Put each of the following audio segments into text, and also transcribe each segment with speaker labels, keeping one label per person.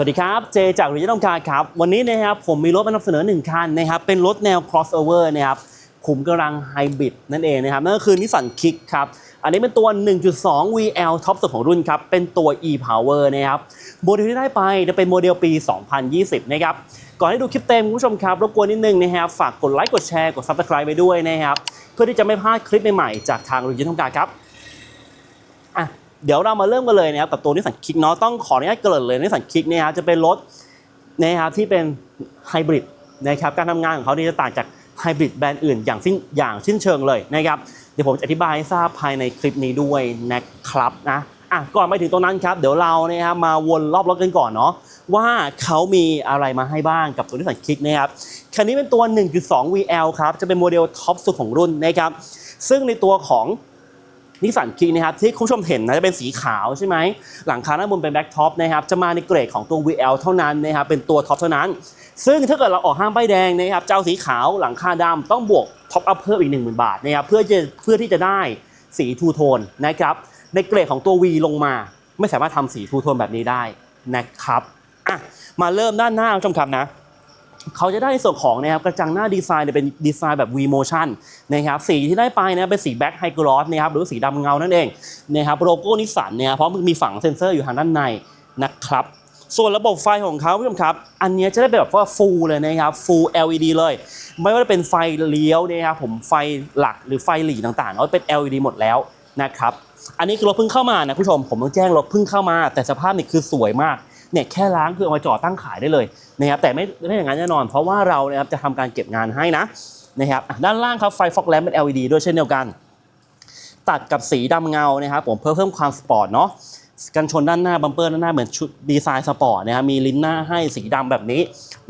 Speaker 1: สวัสดีครับ เจจากริจิตองการครับ วันนี้นะครับผมมีรถมานำเสนอหนึ่งคันนะครับ เป็นรถแนว crossover นะครับขุมกำลังไฮบริดนั่นเองนะครับ นั่นก็คือนิสสันคิกครับ อันนี้เป็นตัว 1.2 VL ท็อปสุดของรุ่นครับ เป็นตัว e-power นะครับ โมเดลที่ได้ไปจะเป็นโมเดลปี 2020 นะครับ ก่อนให้ดูคลิปเต็มคุณผู้ชมครับ รบกวนนิดนึงนะครับฝากกดไลค์กดแชร์กด subscribe ไปด้วยนะครับ เพื่อที่จะไม่พลาดคลิปใหม่ๆจากทางริจิตองการครับ เดี๋ยวเรามาเริ่มกันเลยนะครับกับตัวนิสสันคิกเนาะต้องขออนุญาตเกริ่นเลยนิสสันคิกเนี่ยครับจะเป็นรถนะครับที่เป็นไฮบริดนะครับการทำงานของเขานี่จะต่างจากไฮบริดแบรนด์อื่นอย่างสิ้นอย่างสิ้นเชิงเลยนะครับเดี๋ยวผมจะอธิบายให้ทราบภายในคลิปนี้ด้วยนะครับนะอะก่อนไปถึงตรงนั้นครับเดี๋ยวเรานะครับมาวนรอบรถกันก่อนเนาะว่าเขามีอะไรมาให้บ้างกับตัวนิสสันคิกนะครับคันนี้เป็นตัว 1.2 VL ครับจะเป็นโมเดลท็อปสุดของรุ่นนะครับซึ่งในตัวของ นิสสันคิกนะครับที่คุณผู้ชมเห็นนะจะเป็นสีขาวใช่ไหมหลังคาด้านบนเป็นแบ็กท็อปนะครับจะมาในเกรดของตัว VL เท่านั้นนะครับเป็นตัวท็อปเท่านั้น ซึ่งถ้าเกิดเราออกห้างใบแดงนะครับเจ้าสีขาวหลังคาดำต้องบวกท็อปอัพเพิ่มอีก 10,000 บาทนะครับเพื่อจะเพื่อที่จะได้สีทูโทนนะครับในเกรดของตัว V ลงมา ไม่สามารถทำสีทูโทนแบบนี้ได้นะครับอะมาเริ่มด้านหน้าคุณผู้ชมครับนะ เขาจะได้ในส่วนของนะครับกระจังหน้าดีไซน์เนี่ยเป็นดีไซน์แบบ V motion นะครับสีที่ได้ไปนะเป็นสีแบ็คไฮกรอสนะครับหรือสีดำเงานั่นเองนะครับโลโก้นิสสันเนี่ยเพราะมันมีฝังเซ็นเซอร์อยู่ทางด้านในนะครับส่วนระบบไฟของเขาผู้ชมครับ อันนี้จะได้เป็นแบบว่า full เลยนะครับ full LED เลย ไม่ว่าจะเป็นไฟเลี้ยวนะครับผมไฟหลักหรือไฟหลีต่างๆก็เป็น LED หมดแล้วนะครับอันนี้คือรถเพิ่งเข้ามานะผู้ชมผมต้องแจ้งรถเพิ่งเข้ามา แต่สภาพนี่คือสวยมากเนี่ยแค่ล้างคือเอามาจอดตั้งขายได้เลย นะครับแต่ไม่ไม่อย่างนั้นแน่นอน เพราะว่าเรานะครับจะทำการเก็บงานให้นะนะครับด้านล่างครับไฟฟอกแลมเป็น LED ด้วยเช่นเดียวกัน ตัดกับสีดำเงานะครับผมเพื่อเพิ่มความสปอร์ตเนาะกันชนด้านหน้าบัมเปอร์ด้านหน้าเหมือนชุดดีไซน์สปอร์ตนะครับมีลิ้นหน้าให้สีดำแบบนี้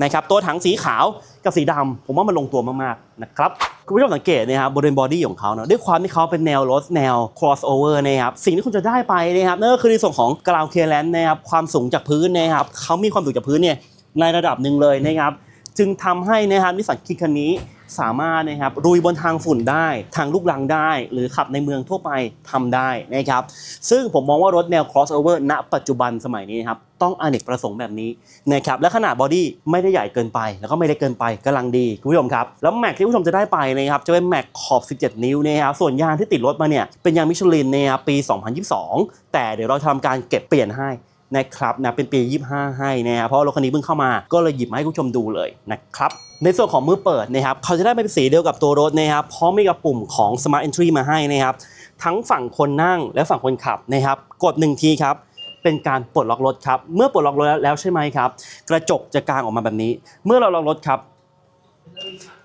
Speaker 1: นะครับตัวถังสีขาวกับสีดำผมว่ามันลงตัวมากๆนะครับคุณผู้ชมสังเกตนะครับบริเวณบอดี้ของเขาเนาะด้วยความที่เขาเป็นแนวรถแนว crossover นะครับสิ่งที่คุณจะได้ไปนะครับนั่นก็คือในส่วนของกราวเคลียร์นะครับความสูงจากพื้นนะครับเขามีความสูงจากพื้นเนี่ย ในระดับหนึ่งเลยนะครับ จึงทำให้นะครับนิสสันคิกคันนี้สามารถนะครับรุยบนทางฝุ่นได้ทางลูกรังได้ หรือขับในเมืองทั่วไปทำได้นะครับ ซึ่งผมมองว่ารถแนว crossover ณ ปัจจุบันสมัยนี้นะครับต้องอเนกประสงค์แบบนี้นะครับและขนาดบอดี้ไม่ได้ใหญ่เกินไป แล้วก็ไม่ได้เกินไปกำลังดีคุณผู้ชมครับ แล้วแม็กที่คุณผู้ชมจะได้ไปนะครับจะเป็นแม็กขอบ 17 นิ้วนะครับส่วนยางที่ติดรถมาเนี่ยเป็นยางมิชลินนะครับปี 2022 แต่เดี๋ยวเราทำการเก็บเปลี่ยนให้ นะครับนะเป็นปี 25 ให้นะครับเพราะรถคันนี้เพิ่งเข้ามาก็เลยหยิบมาให้คุณผู้ชมดูเลยนะครับในส่วนของมือเปิดนะครับเขาจะได้เป็นสีเดียวกับตัวรถนะครับพร้อมมีกับปุ่มของ Smart Entry มาให้นะครับทั้งฝั่งคนนั่งและฝั่งคนขับนะครับกด1ทีครับเป็นการปลดล็อกรถครับเมื่อปลดล็อกรถแล้วใช่ไหมครับ กระจกจะกางออกมาแบบนี้ เมื่อเราล็อกรถครับ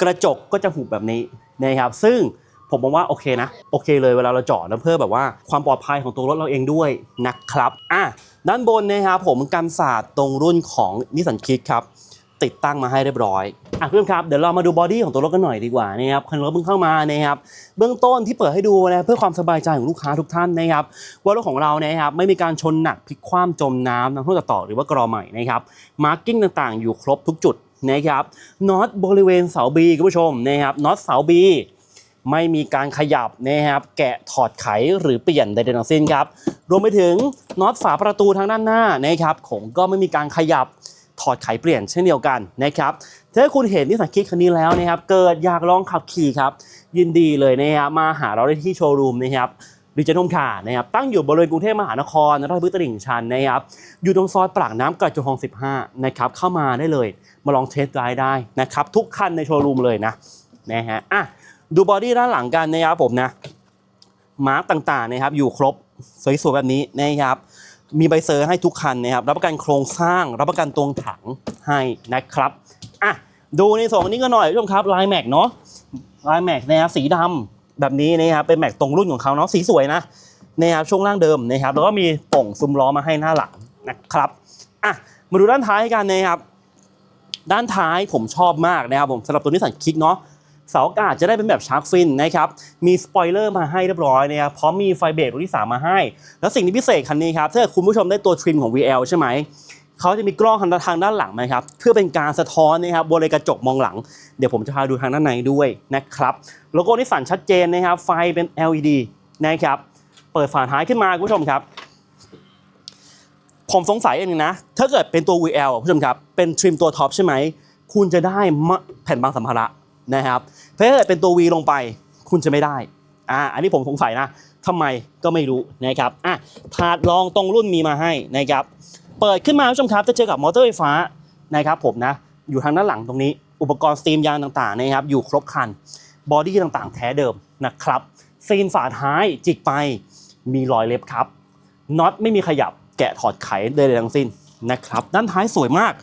Speaker 1: กระจกก็จะหุบแบบนี้นะครับซึ่ง ผมมองว่าโอเคนะ โอเคเลยเวลาเราจอดแล้วเพื่อแบบว่าความปลอดภัยของตัวรถเราเองด้วยนะครับอะด้านบนนะครับผมกันศาสตร์ตรงรุ่นของนิสสันคิกครับติดตั้งมาให้เรียบร้อยอะเพื่อนครับเดี๋ยวเรามาดูบอดี้ของตัวรถกันหน่อยดีกว่านะครับคันรถเพิ่งเข้ามานะครับเบื้องต้นที่เปิดให้ดูนะเพื่อความสบายใจของลูกค้าทุกท่านนะครับว่ารถของเรานะครับไม่มีการชนหนักพลิกคว่ำจมน้ำน้ำท่วมต่อหรือว่ากรอใหม่นะครับมาร์กิ้งต่างๆ อยู่ครบทุกจุดนะครับน็อตบริเวณเสาบีคุณผู้ชมนะครับน็อตเสาบี ไม่มีการขยับนะครับ แกะถอดไขหรือเปลี่ยนใดๆทั้งสิ้นครับ รวมไปถึงน็อตฝาประตูทางด้านหน้านะครับผมก็ไม่มีการขยับถอดไขเปลี่ยนเช่นเดียวกันนะครับถ้าคุณเห็นนิสสันคิกคันนี้แล้วนะครับ เกิดอยากลองขับขี่ครับ ยินดีเลยนะครับมาหาเราได้ที่โชว์รูมนะครับดิจิทัลคาร์นะครับตั้งอยู่บริเวณกรุงเทพมหานครราชพฤกษ์ตลิ่งชันนะครับอยู่ตรงซอยปากน้ำกระจกคลอง 15 นะครับ เข้ามาได้เลย มาลองเทสไดรฟ์ได้นะครับ ทุกคันในโชว์รูมเลยนะนะฮะอะ ดูบอดี้ด้านหลังกันนะครับผมนะมาร์กต่างๆนะครับ อยู่ครบสวยๆแบบนี้นะครับ มีใบเซอร์ให้ทุกคันนะครับ รับประกันโครงสร้าง รับประกันตวงถังให้นะครับอะดูในส่วนนี้ก็หน่อยผู้ชมครับลายแม็กเนาะลายแม็กนะครับสีดำแบบนี้นะครับเป็นแม็กตรงรุ่นของเขาเนาะสีสวยนะนะครับช่วงล่างเดิมนะครับแล้วก็มีป่งซุ้มล้อมาให้หน้าหลังนะครับอะมาดูด้านท้ายกันนะครับ ด้านท้ายผมชอบมากนะครับผมสำหรับตัวนิสสันคิกเนาะ เสาอากาศจะได้เป็นแบบชาร์กฟินนะครับ มีสปอยเลอร์มาให้เรียบร้อยนะครับ พร้อมมีไฟเบรกรุ่นที่ 3 มาให้ แล้วสิ่งที่พิเศษคันนี้ครับ ถ้าคุณผู้ชมได้ตัวทริมของ VL ใช่ไหม เขาจะมีกล้องทางทางด้านหลังนะครับ เพื่อเป็นการสะท้อนนะครับบริเวณกระจกมองหลัง เดี๋ยวผมจะพาดูทางด้านในด้วยนะครับ โลโก้นิสสันชัดเจนนะครับ ไฟเป็น LED นะครับ เปิดฝาท้ายขึ้นมาคุณผู้ชมครับ ผมสงสัยอย่างนึงนะ ถ้าเกิดเป็นตัว VL อะผู้ชมครับ เป็นทริมตัวท็อปใช่ไหม คุณจะได้แผ่นบางสัมภาระ นะครับถ้าเกิดเป็นตัว V ลงไปคุณจะไม่ได้อ่าอันนี้ผมสงสัยนะทำไมก็ไม่รู้นะครับอะถาดรองตรงรุ่นมีมาให้นะครับเปิดขึ้นมาผู้ชมครับจะเจอกับมอเตอร์ไฟฟ้านะครับผมนะอยู่ทางด้านหลังตรงนี้ อุปกรณ์สตรีมยางต่างๆนะครับอยู่ครบคันบอดี้ต่างๆ แท้เดิมนะครับซีนฝาท้ายจิกไปมีรอยเล็บครับน็อตไม่มีขยับแกะถอดไขใดๆทั้งสิ้นนะครับด้านท้ายสวยมาก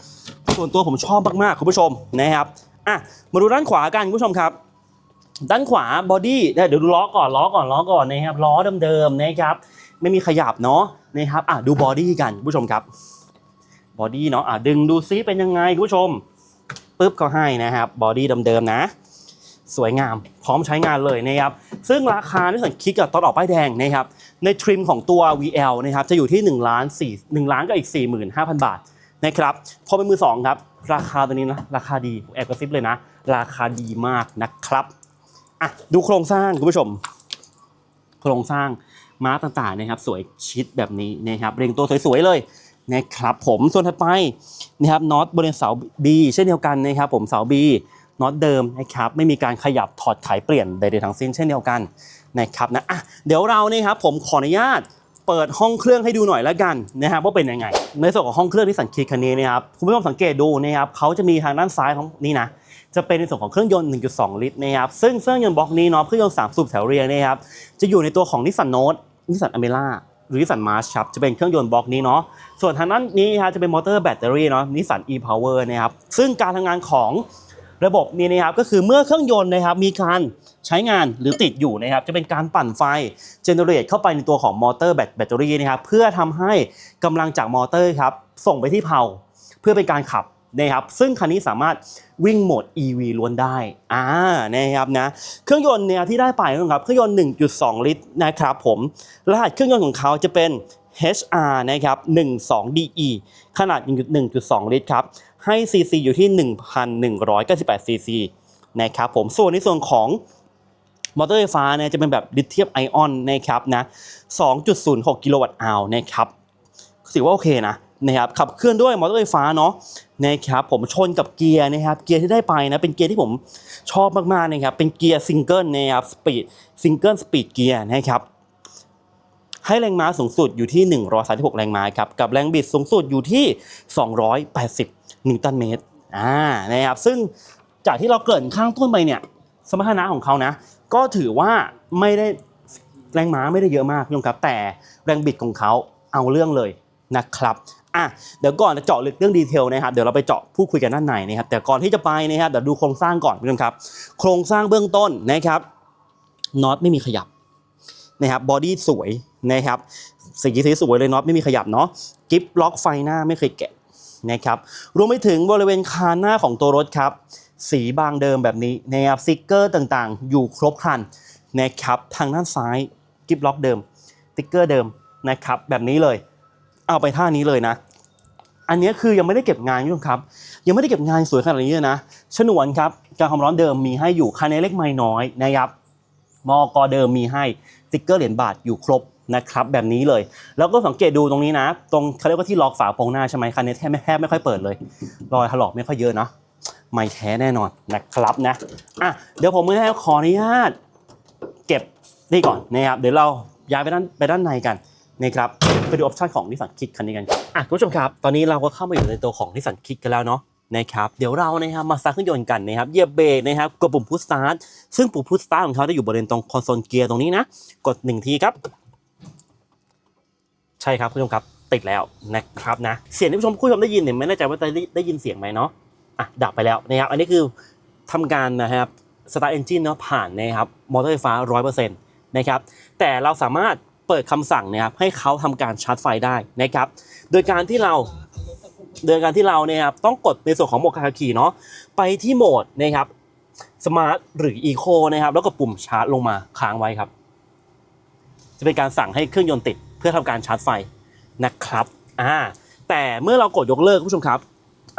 Speaker 1: ส่วนตัวผมชอบมากๆคุณผู้ชมนะครับ อะมาดูด้านขวากันคุณผู้ชมครับ ด้านขวาบอดี้เดี๋ยวดูล้อก่อนล้อก่อนล้อก่อนนะครับล้อเดิมๆนะครับไม่มีขยับเนาะนะครับอะดูบอดี้กันคุณผู้ชมครับบอดี้เนาะอะดึงดูซิเป็นยังไงคุณผู้ชมปึ๊บก็ให้นะครับบอดี้เดิมๆนะ สวยงามพร้อมใช้งานเลยนะครับซึ่งราคาในส่วนคิกกับตอนออกป้ายแดงนะครับในทริมของตัว VL นะครับจะอยู่ที่1ล้าน4 1ล้านกับอีก 45,000 บาท นะครับพอเป็นมือสองครับ ราคาตัวนี้นะราคาดีแอบกระซิบเลยนะ ราคาดีมากนะครับอะดูโครงสร้างคุณผู้ชม โครงสร้างม้าต่างๆนะครับ สวยชิดแบบนี้นะครับเรียงตัวสวยๆเลยนะครับผมส่วนถัดไปนะครับน็อตบริเวณเสา B เช่นเดียวกันนะครับ ผมเสา B น็อตเดิมนะครับไม่มีการขยับถอดไขเปลี่ยนใดๆทั้งสิ้นเช่นเดียวกันนะครับนะอะเดี๋ยวเรานี่ครับผมขออนุญาต เปิดห้องเครื่องให้ดูหน่อยแล้วกันนะครับว่าเป็นยังไง ในส่วนของห้องเครื่องที่สังเกตคันนี้นะครับคุณผู้ชมสังเกตดูนะครับเขาจะมีทางด้านซ้ายของนี่นะจะเป็นในส่วนของเครื่องยนต์ 1.2 ลิตรนะครับซึ่งเครื่องยนต์บล็อกนี้เนาะเครื่องยนต์3สูบแถวเรียงนะครับจะอยู่ในตัวของนิสสันโน e นิสสันอเมร่าหรือนิสสันมาร์ชครับจะเป็นเครื่องยนต์บล็อกนี้เนาะส่วนทางด้านนี้ครับจะเป็นมอเตอร์แบตเตอรี่เนาะนิสสัน e-power นะครับซึ่งการทำงานของ ระบบนี้นะครับก็คือเมื่อเครื่องยนต์นะครับมีการใช้งานหรือติดอยู่นะครับจะเป็นการปั่นไฟเจเนเรตเข้าไปในตัวของมอเตอร์แบตแบตเตอรี่นะครับเพื่อทำให้กำลังจากมอเตอร์ครับส่งไปที่เพาเพื่อเป็นการขับนะครับซึ่งคันนี้สามารถวิ่งโหมด EV ล้วนได้อ่านะครับนะเครื่องยนต์เนี่ยที่ได้ไปนะครับเครื่องยนต์ 1.2 ลิตรนะครับผมรหัสเครื่องยนต์ของเขาจะเป็น HR นะครับ 12DE ขนาด 1.2 ลิตรครับ ให้ CC อยู่ที่ 1,198 CC นะครับผมส่วนในส่วนของมอเตอร์ไฟฟ้าเนี่ยจะเป็นแบบลิเธียมไอออนนะครับนะ 2.06 กิโลวัตต์อาวนะครับถือว่าโอเคนะนะครับขับเคลื่อนด้วยมอเตอร์ไฟฟ้าเนาะนะครับผมชนกับเกียร์นะครับเกียร์ที่ได้ไปนะเป็นเกียร์ที่ผมชอบมากๆนะครับเป็นเกียร์ซิงเกิลนะครับสปีดซิงเกิลสปีดเกียร์นะครับ ให้แรงม้าสูงสุดอยู่ที่ 136 แรงม้าครับ กับแรงบิดสูงสุดอยู่ที่ 280 นิวตันเมตร อ่า นะครับ ซึ่งจากที่เราเกริ่นข้างต้นไปเนี่ย สมรรถนะของเขานะ ก็ถือว่าไม่ได้แรงม้าไม่ได้เยอะมากพี่น้องครับ แต่แรงบิดของเขาเอาเรื่องเลยนะครับอะเดี๋ยวก่อนจะเจาะลึกเรื่องดีเทลนะครับเดี๋ยวเราไปเจาะพูดคุยกันด้านในนะครับแต่ก่อนที่จะไปนะครับเดี๋ยวดูโครงสร้างก่อนพี่น้องครับ โครงสร้างเบื้องต้นนะครับน็อตไม่มีขยับนะครับบอดี้สวย นะครับสีสีสวยเลยน็อตไม่มีขยับเนาะกิฟล็อกไฟหน้าไม่เคยแกะนะครับรวมไปถึงบริเวณคานหน้าของตัวรถครับ สีบางเดิมแบบนี้นะครับสติกเกอร์ต่างๆ อยู่ครบครันนะครับทางด้านซ้ายกิฟล็อกเดิมสติกเกอร์เดิมนะครับแบบนี้เลย เอาไปท่านี้เลยนะ อันนี้คือยังไม่ได้เก็บงานคุณผู้ชมครับ ยังไม่ได้เก็บงานสวยขนาดนี้นะฉนวนครับการความร้อนเดิมมีให้อยู่คันเล็กไม่น้อยนะครับมอกอเดิมมีให้สติ๊กเกอร์เหรียญบาทอยู่ครบ นะครับแบบนี้เลย แล้วก็สังเกตดูตรงนี้นะ ตรงเขาเรียกว่าที่ล็อกฝาโปรงหน้าใช่ไหมคันนี้แทบไม่แทบไม่ค่อยเปิดเลย รอยถลอกไม่ค่อยเยอะเนาะไม่แท้แน่นอนนะครับนะอะเดี๋ยวผมมือให้ขออนุญาตเก็บนี่ก่อนนะครับเดี๋ยวเราย้ายไปด้านไปด้านในกันนะครับไปดูออปชันของนิสสันคิกคันนี้กันอะคุณผู้ชมครับ ตอนนี้เราก็เข้ามาอยู่ในตัวของนิสสันคิกกันแล้วเนาะนะครับเดี๋ยวเรานะครับมาสตาร์ทเครื่องยนต์กันนะครับเหยียบเบรกนะครับกดปุ่มพุชสตาร์ทซึ่งปุ่มพุชสตาร์ทของเขาจะอยู่บริเวณตรงคอนโซลเกียร์ตรงนี้นะ กดหนึ่งทีครับ ใช่ครับคุณผู้ชมครับติดแล้วนะครับนะเสียงที่ผู้ชมผู้ชมได้ยินเนี่ยไม่แน่ใจว่าจะได้ได้ยินเสียงไหมเนาะอะดับไปแล้วนะครับอันนี้คือทำการนะครับสตาร์เอนจินเนาะผ่านนะครับมอเตอร์ไฟฟ้า100%นต์นะครับแต่เราสามารถเปิดคำสั่งนะครับให้เขาทำการชาร์จไฟได้นะครับโดยการที่เราโดยการที่เราเนี่ยครับต้องกดในส่วนของโหมดคาคาคีเนาะไปที่โหมดนะครับสมาร์ทหรืออีโคนะครับแล้วก็ปุ่มชาร์จลงมาค้างไว้ครับ จะเป็นการสั่งให้เครื่องยนต์ติด เพื่อทำการชาร์จไฟนะครับอ่าแต่เมื่อเรากดยกเลิกผู้ชมครับ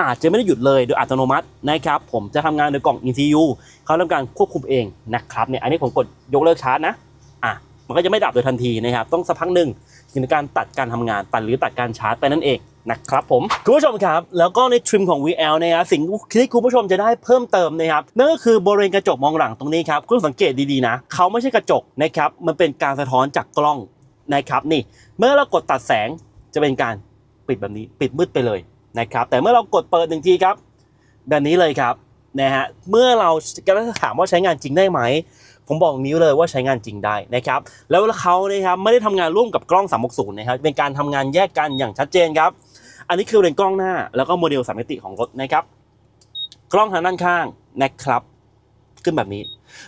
Speaker 1: อาจจะไม่ได้หยุดเลยโดยอัตโนมัตินะครับ ผมจะทำงานโดยกล่อง ECU เขาทำการควบคุมเองนะครับเนี่ยอันนี้ผมกดยกเลิกชาร์จนะอะมันก็จะไม่ดับโดยทันทีนะครับ ต้องสักพักหนึ่งในการตัดการทำงานตัดหรือตัดการชาร์จไปนั่นเองนะครับผมคุณผู้ชมครับ แล้วก็ในทริมของ VL นะครับสิ่งที่คุณผู้ชมจะได้เพิ่มเติมนะครับนั่นก็คือบริเวณกระจกมองหลังตรงนี้ครับคุณสังเกตดีๆนะ เขาไม่ใช่กระจกนะครับมันเป็นการสะท้อนจากกล้อง นะครับนี่เมื่อเรากดตัดแสงจะเป็นการปิดแบบนี้ปิดมืดไปเลยนะครับแต่เมื่อเรากดเปิดหนึ่งทีครับ แบบนี้เลยครับนะฮะเมื่อเราก็ถามว่าใช้งานจริงได้ไหม ผมบอกนิ้วเลยว่าใช้งานจริงได้นะครับแล้วเขานะครับไม่ได้ทำงานร่วมกับกล้อง 360 นะครับเป็นการทำงานแยกกันอย่างชัดเจนครับ อันนี้คือเป็นกล้องหน้า แล้วก็โมเดลสามมิติของรถนะครับ กล้องทางด้านข้างนะครับ ขึ้นแบบนี้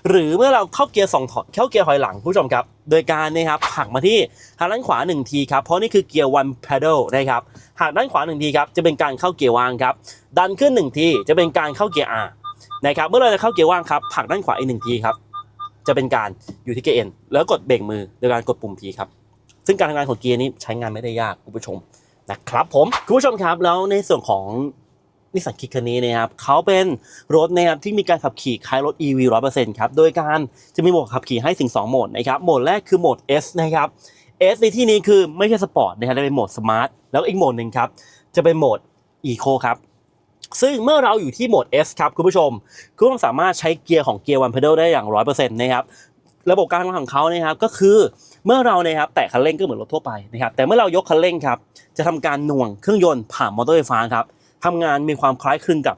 Speaker 1: หรือเมื่อเราเข้าเกียร์สองถอยเข้าเกียร์ถอยหลังผู้ชมครับ โดยการนะครับผักมาที่ทางด้านขวา1ทีครับเพราะนี่คือเกียร์ one pedal นะครับหากด้านขวา1ทีครับจะเป็นการเข้าเกียร์ว่างครับดันขึ้น1ทีจะเป็นการเข้าเกียร์ R นะครับเมื่อเราจะเข้าเกียร์ว่างครับผักด้านขวาอีกหนึ่งทีครับจะเป็นการอยู่ที่เกียร์ N แล้วกดเบรกมือโดยการกดปุ่ม P ครับซึ่งการทำงานของเกียร์นี้ใช้งานไม่ได้ยากคุณผู้ชมนะครับผมคุณผู้ชมครับแล้วในส่วนของ นิสสันคิกคันนี้นะครับเขาเป็นรถนะครับที่มีการขับขี่คล้ายรถ EV 100%ครับโดยการจะมีโหมดขับขี่ให้ถึง2โหมดนะครับโหมดแรกคือโหมด S นะครับ S ในที่นี้คือไม่ใช่สปอร์ตนะครับจะเป็นโหมดสมาร์ทแล้วอีกโหมดหนึ่งครับจะเป็นโหมด Eco ครับซึ่งเมื่อเราอยู่ที่โหมด S ครับคุณผู้ชมคุณผู้ชมสามารถใช้เกียร์ของเกียร์ one pedal ได้อย่าง 100%นะครับระบบการทำงานของเขานะครับก็คือเมื่อเราเนะครับแตะคันเร่งก็เหมือนรถทั่วไปนะครับแต่เมื่อเรายกคันเร่งครับจะทำการหน่วงเครื่องยนต์ผ่านมอเตอร์ไฟฟ้าครับ ทำงานมีความคล้ายคลึงกับ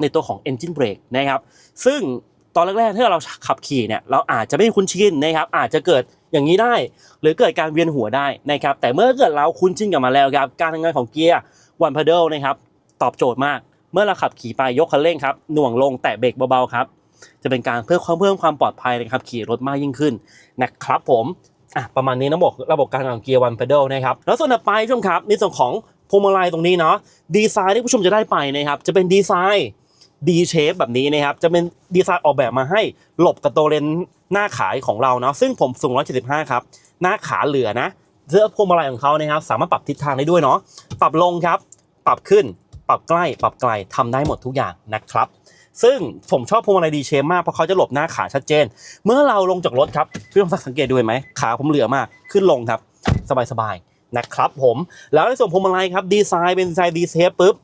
Speaker 1: ในตัวของ engine brake นะครับ ซึ่งตอนแรกๆที่เราขับขี่เนี่ยเราอาจจะไม่คุ้นชินนะครับ อาจจะเกิดอย่างนี้ได้ หรือเกิดการเวียนหัวได้นะครับ แต่เมื่อเกิดเราคุ้นชินกับมาแล้วครับ การทำงานของเกียร์ one pedal นะครับ ตอบโจทย์มาก เมื่อเราขับขี่ไปยกคันเร่งครับหน่วงลงแตะเบรกเบาๆครับ จะเป็นการเพิ่มความเพิ่มความปลอดภัยนะครับขี่รถมากยิ่งขึ้นนะครับผมอะประมาณนี้นะบอกระบบการทำงานของเกียร์วันเพดลนะครับแล้วส่วนต่อไปผู้ชมครับในส่วนของ พวงมาลัยตรงนี้เนาะดีไซน์ที่ผู้ชมจะได้ไปนะครับจะเป็นดีไซน์ D shape แบบนี้นะครับจะเป็นดีไซน์ออกแบบมาให้หลบกับตัวเลนหน้าขายของเราเนาะซึ่งผมสูง 175 ครับ หน้าขาเหลือนะเสื้อพวงมาลัยของเขานะครับ สามารถปรับทิศทางได้ด้วยเนาะปรับลงครับ ปรับขึ้น ปรับใกล้ ปรับไกลทำได้หมดทุกอย่างนะครับ ซึ่งผมชอบพวงมาลัยดีเชมมากเพราะเขาจะหลบหน้าขาชัดเจน เมื่อเราลงจากรถครับพี่ลองสังเกตดูเห็นไหมขาผมเหลือมากขึ้นลงครับ สบายๆ นะครับผม แล้วในส่วนพวงมาลัยครับดีไซน์เป็นดีไซน์ดีเซฟปุ๊บ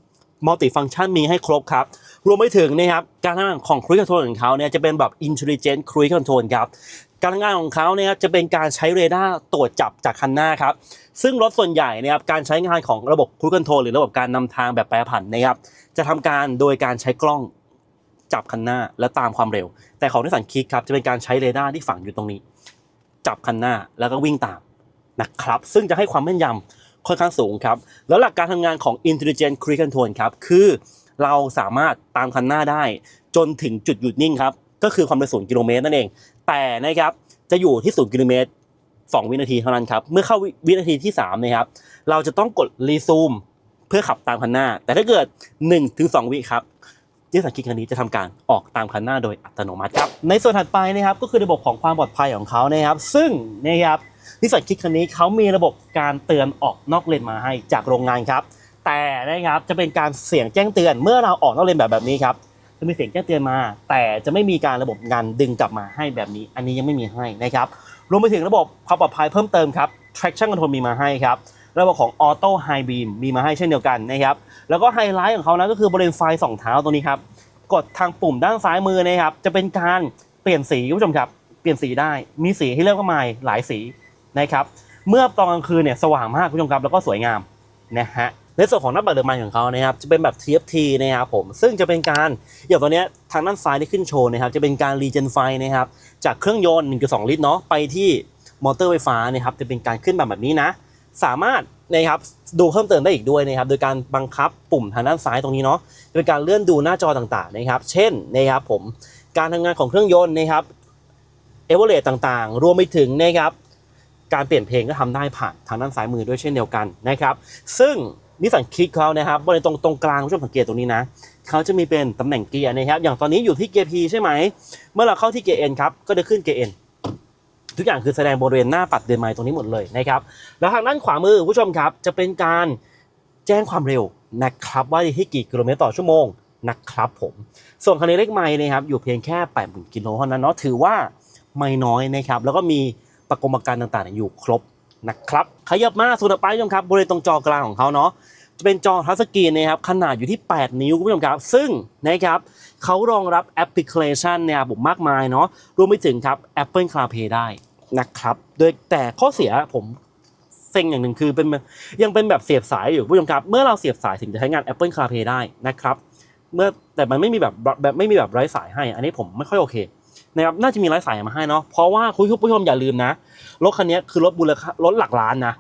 Speaker 1: มัลติฟังชันมีให้ครบครับ รวมไปถึงนะครับการทำงานของครู i คอนโทรลของเขาเนี่ยจะเป็นแบบ Intelligent Cruise Control ครับการทำงานของเขาเนี่ยจะเป็นการใช้เรดาร์ตรวจจับจากคันหน้าครับซึ่งรถส่วนใหญ่เนะครับการใช้งานของระบบครู i คอนโทรลหรือระบบการนำทางแบบแปรผันนะครับจะทำการโดยการใช้กล้องจับคันหน้าและตามความเร็ว แต่ของนิสสันคิกครับจะเป็นการใช้เรดาร์ที่ฝังอยู่ตรงนี้ จับคันหน้าแล้วก็วิ่งตาม นะครับ ซึ่งจะให้ความแม่นยำค่อนข้างสูงครับ แล้วหลักการทำงานของ Intelligent Cruise Control ครับ คือเราสามารถตามคันหน้าได้ จนถึงจุดหยุดนิ่งครับ ก็คือความเร็วศูนย์กิโลเมตรนั่นเอง แต่นะครับ จะอยู่ที่ศูนย์กิโลเมตร2 วินาทีเท่านั้นครับ เมื่อเข้าวินาทีที่3นะครับ เราจะต้องกดรีซูมเพื่อขับตามคันหน้า แต่ถ้าเกิด 1-2 วิครับนิสสันคิกคันนี้จะทำการออกตามคันหน้าโดยอัตโนมัติครับ ในส่วนถัดไปนะครับก็คือระบบของความปลอดภัยของเขานะครับ ซึ่งนะครับ นิสสันคิกคันนี้เขามีระบบการเตือนออกนอกเลนมาให้จากโรงงานครับ แต่นะครับจะเป็นการเสียงแจ้งเตือนเมื่อเราออกนอกเลนแบบแบบนี้ครับจะมีเสียงแจ้งเตือนมา แต่จะไม่มีการระบบงานดึงกลับมาให้แบบนี้ อันนี้ยังไม่มีให้นะครับรวมไปถึงระบบความปลอดภัยเพิ่มเติมครับ traction control มีมาให้ครับระบบของ auto high beam มีมาให้เช่นเดียวกันนะครับ แล้วก็ไฮไลท์ของเขานะก็คือบริเวณไฟสองเท้าตรงนี้ครับ กดทางปุ่มด้านซ้ายมือนะครับ จะเป็นการเปลี่ยนสีคุณผู้ชมครับ เปลี่ยนสีได้ มีสีให้เลือกมากมายหลายสี นะครับเมื่อตอนกลางคืนเนี่ยสว่างมากคุณผู้ชมครับแล้วก็สวยงามนะฮะในส่วนของหน้าปัดเดิมไม้ของเขานะครับจะเป็นแบบ TFT นะครับผมซึ่งจะเป็นการอย่างตัวเนี้ยทางด้านซ้ายที่ขึ้นโชว์นะครับจะเป็นการรีเจนไฟนะครับจากเครื่องยนต์ 1.2 ลิตรเนาะไปที่มอเตอร์ไฟฟ้านะครับจะเป็นการขึ้นแบบแบบนี้นะ สามารถนะครับดูเพิ่มเติมได้อีกด้วยนะครับโดยการบังคับปุ่มทางด้านซ้ายตรงนี้เนาะโดยการเลื่อนดูหน้าจอต่างๆนะครับเช่นนะครับผมการทำงานของเครื่องยนต์นะครับเอเวอเรสต่างๆ รวมไปถึงนะครับ การเปลี่ยนเพลงก็ทำได้ผ่านทางด้านซ้ายมือด้วยเช่นเดียวกันนะครับ ซึ่งนิสสันคลิกเขานะครับบริเวณตรงตรงกลางคุณผู้ชมสังเกตตรงนี้นะเขาจะมีเป็นตำแหน่งเกียร์นะครับ อย่างตอนนี้อยู่ที่เกียร์ P ใช่ไหม เมื่อเราเข้าที่เกียร์ N ครับ ก็จะขึ้นเกียร์ N ทุกอย่างคือแสดงบริเวณหน้าปัดเดินไม้ตรงนี้หมดเลยนะครับ แล้วทางด้านขวามือคุณผู้ชมครับ จะเป็นการแจ้งความเร็วนะครับว่าที่กี่กิโลเมตรต่อชั่วโมงนะครับผม ส่วนคันนี้เล็กไม้นะครับอยู่เพียงแค่8 0,000กิโลเท่านั้นเนาะถือว่าไม่น้อยนะครับแล้วก็มี ประกรมประกันต่างๆอยู่ครบนะครับขยับมาส่วนต่อไปคุณผู้ชมครับบริเวณตรงจอกลางของเขาเนาะจะเป็นจอทัชสกรีนนะครับขนาดอยู่ที่ 8 นิ้วคุณผู้ชมครับ ซึ่งนะครับเขารองรับแอปพลิเคชันเนี่ยผมมากมายเนาะรวมไปถึงครับ Apple CarPlay ได้นะครับโดยแต่ข้อเสียผมเซ็งอย่างหนึ่งคือเป็นยังเป็นแบบเสียบสายอยู่คุณผู้ชมครับ เมื่อเราเสียบสายถึงจะใช้งาน Apple CarPlay ได้นะครับ เมื่อแต่มันไม่มีแบบแบบไม่มีแบบไร้สายให้ อันนี้ผมไม่ค่อยโอเค นะครับน่าจะมีไร้สายมาให้เนาะเพราะว่าคุณผู้ชมอย่าลืมนะรถคันนี้คือรถบูรค่ารถหลักล้านนะ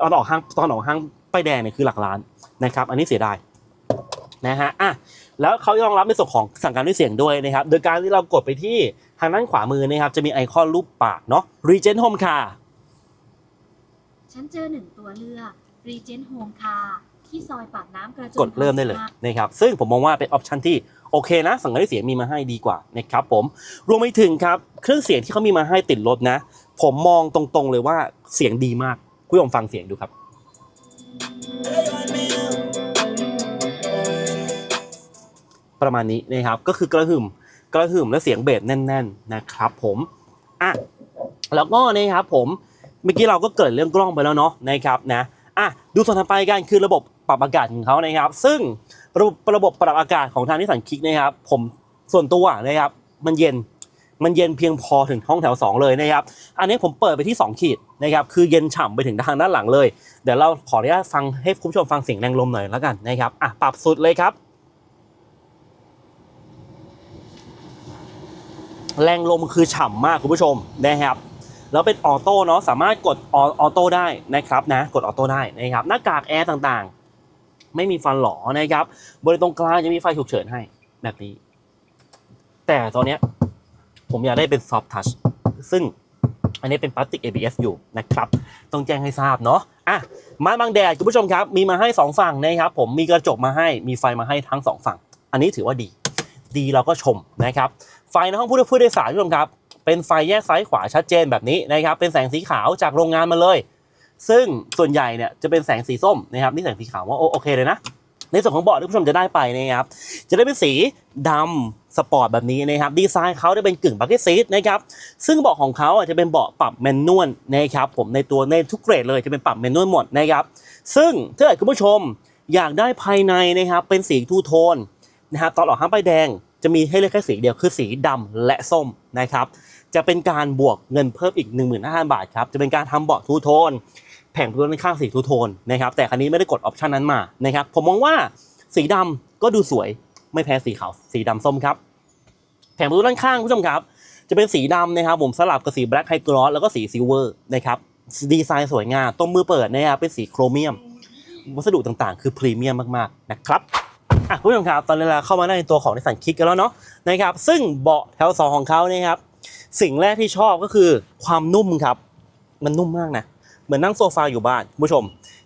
Speaker 1: ตอนออกห้างตอนออกห้างป้ายแดงเนี่ยคือหลักล้านนะครับ อันนี้เสียดายนะฮะอะแล้วเขารองรับในส่วนของสั่งการด้วยเสียงด้วยนะครับ โดยการที่เรากดไปที่ทางด้านขวามือนะครับ จะมีไอคอนรูปปากเนาะ Regent Home Car
Speaker 2: ฉันเจอหนึ่งตัวเลือก Regent Home Car ที่ซอยปากน้ำกระจ
Speaker 1: กดเริ่มได้เลยนะครับซึ่งผมมองว่าเป็นออปชันที่โอเคนะสั่งการด้วยเสียงมีมาให้ดีกว่านะครับผมรวมไปถึงครับเครื่องเสียงที่เขามีมาให้ติดรถนะ ผมมองตรงๆเลยว่าเสียงดีมากคุณผู้ชมฟังเสียงดูครับประมาณนี้นะครับก็คือกระหึ่มกระหึ่มและเสียงเบสแน่น ๆนะครับผมอะแล้วก็นะครับผมเมื่อกี้เราก็เกริดเรื่องกล้องไปแล้วเนาะนะครับนะอะดูส่วนถัดไปกันคือระบบ ปรับอากาศของเขานะครับ ซึ่งระบบระบบปรับอากาศของทางนิสสันคิกนะครับ ผมส่วนตัวนะครับ มันเย็นมันเย็นเพียงพอถึงห้องแถว 2 เลยนะครับ อันนี้ผมเปิดไปที่ 2 ขีดนะครับ คือเย็นฉ่ำไปถึงทางด้านหลังเลย เดี๋ยวเราขออนุญาตฟังให้คุณผู้ชมฟังเสียงแรงลมหน่อยแล้วกันนะครับ อะ ปรับสุดเลยครับ แรงลมคือฉ่ำมากคุณผู้ชมนะครับ แล้วเป็นออโต้เนาะ สามารถกดออโต้ได้นะครับนะ กดออโต้ได้นะครับ หน้ากากแอร์ต่างๆ ไม่มีฟันหลอนะครับ บริเวณตรงกลางจะมีไฟฉุกเฉินให้แบบนี้ แต่ตัวเนี้ผมอยากได้เป็นซอฟทัชซึ่งอันนี้เป็นพลาสติก ABS อยู่นะครับ ต้องแจ้งให้ทราบเนาะอะไม้บังแดดคุณผู้ชมครับ มีมาให้ 2 ฝั่งนะครับ ผมมีกระจกมาให้มีไฟมาให้ทั้ง 2 ฝั่ง อันนี้ถือว่าดี ดีเราก็ชมนะครับ ไฟในห้องผู้โดยสารคุณผู้ชมครับ เป็นไฟแยกซ้ายขวาชัดเจนแบบนี้นะครับ เป็นแสงสีขาวจากโรงงานมาเลย ซึ่งส่วนใหญ่เนี่ยจะเป็นแสงสีส้มนะครับนี่แสงสีขาวว่าโอเคเลยนะ ในส่วนของเบาะที่ผู้ชมจะได้ไปนะครับจะได้เป็นสีดำสปอร์ตแบบนี้นะครับดีไซน์เขาจะเป็นกึ่งบักเก็ตซีทนะครับซึ่งเบาะของเขาอะจะเป็นเบาะปรับแมนนวลนะครับผมในตัวในทุกเกรดเลยจะเป็นปรับแมนนวลหมดนะครับซึ่งถ้าเกิดคุณผู้ชมอยากได้ภายในนะครับเป็นสีทูโทนนะครับตอนออกห้างป้ายแดงจะมีให้เลือกแค่สีเดียวคือสีดำและส้มนะครับจะเป็นการบวกเงินเพิ่มอีก 1 5 0 0 0 บาทครับจะเป็นการทำเบาะทูโทน ผงพื้นข้างสีทูโทนนะครับแต่คันนี้ไม่ได้กดออปชันนั้นมานะครับผมมองว่าสีดำก็ดูสวยไม่แพ้สีขาวสีดำส้มครับ แผงพื้นด้านข้างคุณผู้ชมครับ จะเป็นสีดำนะครับผมสลับกับสีแบล็กไฮกรอสแล้วก็สีซิลเวอร์นะครับดีไซน์สวยงามตรงมือเปิดนะครับเป็นสีโครเมียม วัสดุต่างๆ คือพรีเมียมมากๆนะครับอะคุณผู้ชมครับตอนนี้เราเข้ามาในตัวของนิสสันคิกกันแล้วเนาะนะครับซึ่งเบาะแถวสองของเขาเนี่ยครับสิ่งแรกที่ชอบก็คือความนุ่มครับ มันนุ่มมากนะ เหมือนนั่งโซฟาอยู่บ้านคุณผู้ชม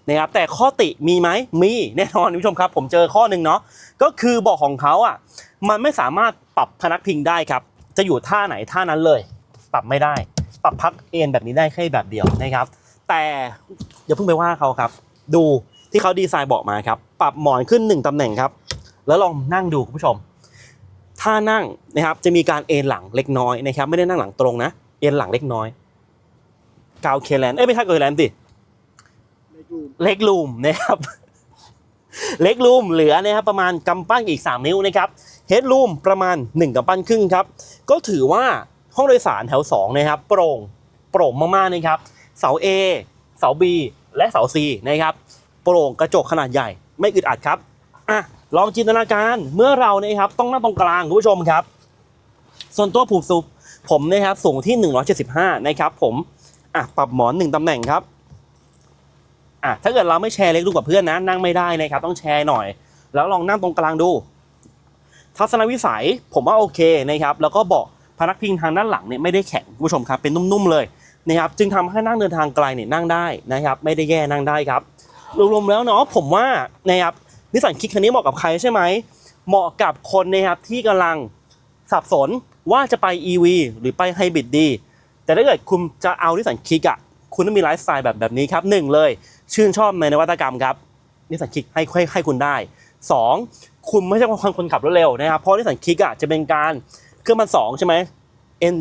Speaker 1: นะครับแต่ข้อติมีไหมมีแน่นอนคุณผู้ชมครับ ผมเจอข้อหนึ่งเนาะก็คือเบาะของเขาอะมันไม่สามารถปรับพนักพิงได้ครับจะอยู่ท่าไหนท่านั้นเลย ปรับไม่ได้ ปรับพักเอนแบบนี้ได้แค่แบบเดียวนะครับ แต่อย่าเพิ่งไปว่าเขาครับ ดูที่เขาดีไซน์เบาะมาครับ ปรับหมอนขึ้นหนึ่งตำแหน่งครับ แล้วลองนั่งดูคุณผู้ชมถ้านั่งนะครับจะมีการเอนหลังเล็กน้อยนะครับ ไม่ได้นั่งหลังตรงนะ เอนหลังเล็กน้อย กาวเคแลนเอ้ยไม่ใช่กาวเคแลนสิเล็กลูมนะครับ เล็กลูมเหลือนะครับประมาณกำปั้นอีก 3 นิ้วนะครับเฮดลูมประมาณ 1กำปั้นครึ่งครับ ก็ถือว่าห้องโดยสารแถว 2 นะครับ โปร่งโปร่งมากๆนะครับ เสา A เสา B และเสา C นะครับ โปร่งกระจกขนาดใหญ่ ไม่อึดอัดครับอะลองจินตนาการเมื่อเรานะครับต้องนั่งตรงกลางคุณผู้ชมครับ ส่วนตัวผูกซุปผมนะครับสูงที่ 175 นะครับผม อะปรับหมอน1ตำแหน่งครับอะถ้าเกิดเราไม่แชร์เล็กดูกับเพื่อนนะ นั่งไม่ได้นะครับ ต้องแชร์หน่อย แล้วลองนั่งตรงกลางดู ทัศนวิสัยผมว่าโอเคนะครับ แล้วก็เบาะพนักพิงทางด้านหลังเนี่ยไม่ได้แข็งคุณผู้ชมครับเป็นนุ่มๆเลยนะครับจึงทำให้นั่งเดินทางไกลเนี่ยนั่งได้นะครับ ไม่ได้แย่นั่งได้ครับรวมๆแล้วเนาะผมว่านะครับนิสสันคิกคันนี้เหมาะกับใครใช่ไหมเหมาะกับคนนะครับที่กำลังสับสนว่าจะไป EV หรือไปไฮบริดดี แต่ถ้าเกิดคุณจะเอานิสสันคิกอะคุณต้องมีไลฟ์สไตล์แบบแบบนี้ครับหนึ่งเลย ชื่นชอบในนวัตกรรมครับนิสสันคิกให้ให้ให้คุณได้สองคุณไม่ใช่คนคนขับรถเร็วนะครับ เพราะนิสสันคิกอะจะเป็นการเครื่องมันสองใช่ไหมเอ็น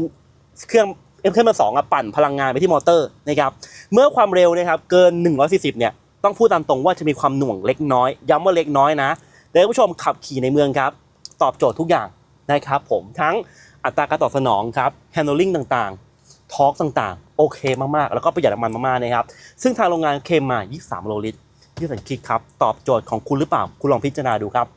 Speaker 1: เครื่อง M2 อะปั่นพลังงานไปที่มอเตอร์นะครับเมื่อความเร็วนะครับเกิน 140 เนี่ยต้องพูดตามตรงว่าจะมีความหน่วงเล็กน้อย ย้ำว่าเล็กน้อยนะเดี๋ยวคุณผู้ชมขับขี่ในเมืองครับ ตอบโจทย์ทุกอย่างนะครับผมทั้งอัตราการตอบสนองครับ handling ต่างๆ ทอกต่างๆ โอเคมากๆ แล้วก็ประหยัดน้ำมันมากๆนะครับ ซึ่งทางโรงงานเคมมา 23 โลลิตรที่สันคิดครับ ตอบโจทย์ของคุณหรือเปล่า คุณลองพิจารณาดูครับ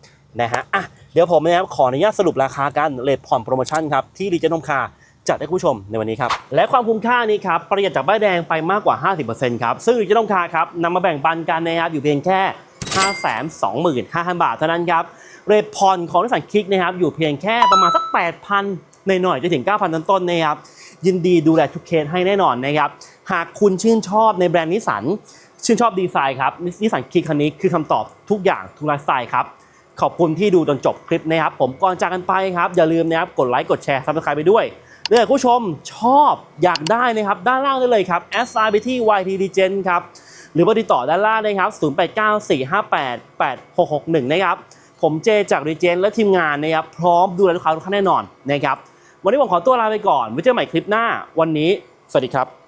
Speaker 1: นะฮะอะเดี๋ยวผมนะครับขออนุญาตสรุปราคากันเลทผ่อนโปรโมชั่นครับที่ดีเจนมคาจัดให้คุณผู้ชมในวันนี้ครับ และความคุ้มค่านี้ครับประหยัดจากป้ายแดงไปมากกว่า 50%ครับ ซึ่งดีเจนมคาครับนำมาแบ่งปันกันนะครับอยู่เพียงแค่ 525,000 บาทเท่านั้นครับเรทผ่อนของนิสสันคิกนะครับอยู่เพียงแค่ประมาณสัก 8,000 ในหน่อยจะถึง 9,000 ต้นๆนะครับ ยินดีดูแลทุกเคสให้แน่นอนนะครับ หากคุณชื่นชอบในแบรนด์นิสสันชื่นชอบดีไซน์ครับนิสสันคิกคันนี้คือคำตอบทุกอย่างทุกไลฟ์สไตล์ครับขอบคุณที่ดูจนจบคลิปนะครับ ผมก่อนจากกันไปครับ อย่าลืมนะครับกดไลค์กดแชร์ซับสไครต์ไปด้วยเนื่องคุณผู้ชมชอบอยากได้นะครับ ด้านล่างได้เลยครับ s i ไปที่ YT d g e n ครับ หรือว่าติดต่อด้านล่างนะครับ 0894588661 นะครับ ผมเจจาก r e g e n และทีมงานนะครับ พร้อมดูแลลูกค้าทุกท่านแน่นอนนะครับ วันนี้ผมขอตัวลาไปก่อนไว้เจอกันใหม่คลิปหน้าวันนี้ สวัสดีครับ